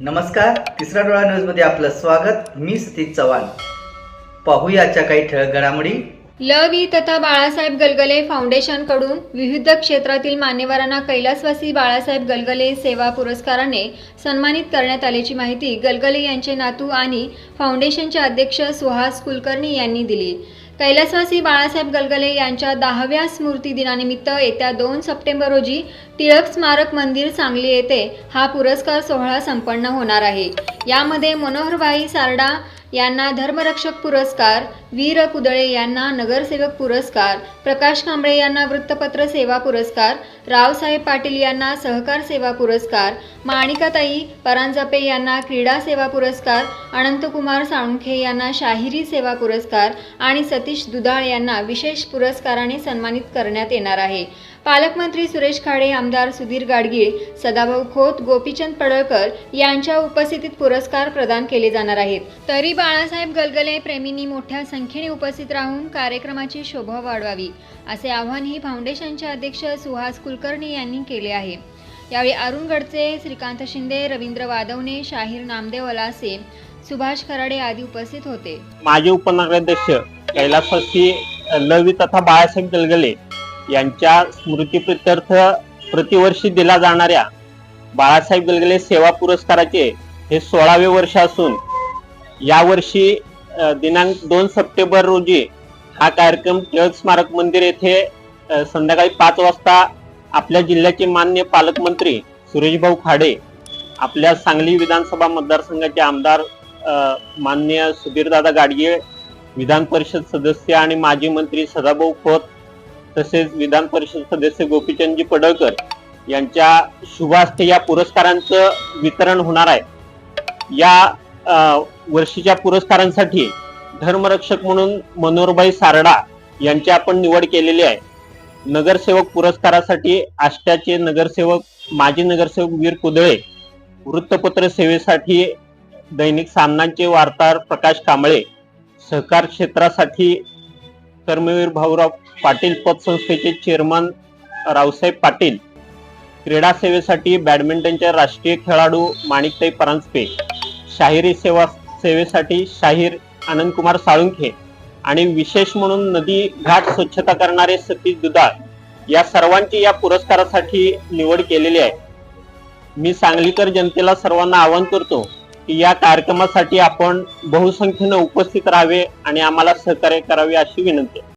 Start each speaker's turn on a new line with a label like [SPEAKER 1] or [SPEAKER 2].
[SPEAKER 1] नमस्कार तिसरा डोळा न्यूजमध्ये आपलं स्वागत. मी सतीश चव्हाण. पाहूयाच्या काही ठळक घडामोडी.
[SPEAKER 2] लवी तथा बाळासाहेब गलगले फाउंडेशनकडून विविध क्षेत्रातील मान्यवरांना कैलासवासी बाळासाहेब गलगले सेवा पुरस्काराने सन्मानित करण्यात आल्याची माहिती गलगले यांचे नातू आणि फाउंडेशनचे अध्यक्ष सुहास कुलकर्णी यांनी दिली. कैलासवासी बाळासाहेब गलगले यांच्या दहाव्या स्मृती दिनानिमित्त येत्या दोन सप्टेंबर रोजी टिळक स्मारक मंदिर सांगली येथे हा पुरस्कार सोहळा संपन्न होणार आहे. यामध्ये मनोहरभाई सारडा यांना धर्मरक्षक पुरस्कार वीर कुदळे यांना नगरसेवक पुरस्कार प्रकाश कांबळे यांना वृत्तपत्र सेवा पुरस्कार रावसाहेब पाटील यांना सहकार सेवा पुरस्कार माणिकाताई परांजपे यांना क्रीडा सेवा पुरस्कार अनंतकुमार साळुंखे यांना शाहिरी सेवा पुरस्कार आणि सतीश दुधाळ यांना विशेष पुरस्काराने सन्मानित करण्यात येणार आहे. पालकमंत्री सुरेश खाडे आमदार सुधीर गाडगीळ सदाभाऊ खोत गोपीचंद पडळकर यांच्या उपस्थितीत पुरस्कार प्रदान केले जाणार आहेत. तरी बाळासाहेब गलगले प्रेमींनी मोठ्या संख्येने उपस्थित राहून कार्यक्रमाची शोभा वाढवावी असे आवाहनही फाउंडेशनचे अध्यक्ष सुहास कुलकर्णी यांनी केले आहे. यावेळी अरुण गडचे श्रीकांत शिंदे रवींद्र वादवणे शाहीर नामदेव अलासे सुभाष खराडे आदी उपस्थित होते.
[SPEAKER 3] माजी उपनगराध्यक्ष कैलास लवी तथा बाळासाहेब गलगले यांच्या स्मृतीप्रित्यर्थ प्रतिवर्षी दिला जाणाऱ्या बाळासाहेब गलगले सेवा पुरस्काराचे हे सोळावे वर्ष असून यावर्षी दिनांक दोन सप्टेंबर रोजी हा कार्यक्रम टिळक स्मारक मंदिर येथे संध्याकाळी पाच वाजता आपल्या जिल्ह्याचे मान्य पालकमंत्री सुरेशभाऊ खाडे आपल्या सांगली विधानसभा मतदारसंघाचे आमदार मान्य सुधीरदादा गाडगे विधान परिषद सदस्य आणि माजी मंत्री सदाभाऊ खोत तसेच विधान परिषद सदस्य गोपीचंदजी पडळकर यांच्या शुभास्ते या पुरस्कारांचं वितरण होणार आहे. या वर्षीच्या पुरस्कारांसाठी धर्मरक्षक म्हणून मनोहरभाई सारडा यांची आपण निवड केलेली आहे. नगरसेवक पुरस्कारासाठी आष्ट्याचे नगरसेवक माजी नगरसेवक वीर कुदळे वृत्तपत्र सेवेसाठी दैनिक सामनांचे वार्ताहर प्रकाश कांबळे सहकार क्षेत्रासाठी कर्मवीर भाऊराव पाटील पतसंस्थेचे चेअरमन रावसाहेब पाटील क्रीडा सेवेसाठी बॅडमिंटनच्या राष्ट्रीय खेळाडू माणिकताई परांजपे शाहिरी सेवा सेवेसाठी शाहीर आनंदकुमार साळुंखे आणि विशेष म्हणून नदी घाट स्वच्छता करणारे सतीश दुधाळ या सर्वांची या पुरस्कारासाठी निवड केलेली आहे. मी सांगलीकर जनतेला सर्वांना आवाहन करतो की या कार्यक्रमासाठी आपण बहुसंख्येनं उपस्थित राहावे आणि आम्हाला सहकार्य करावे अशी विनंती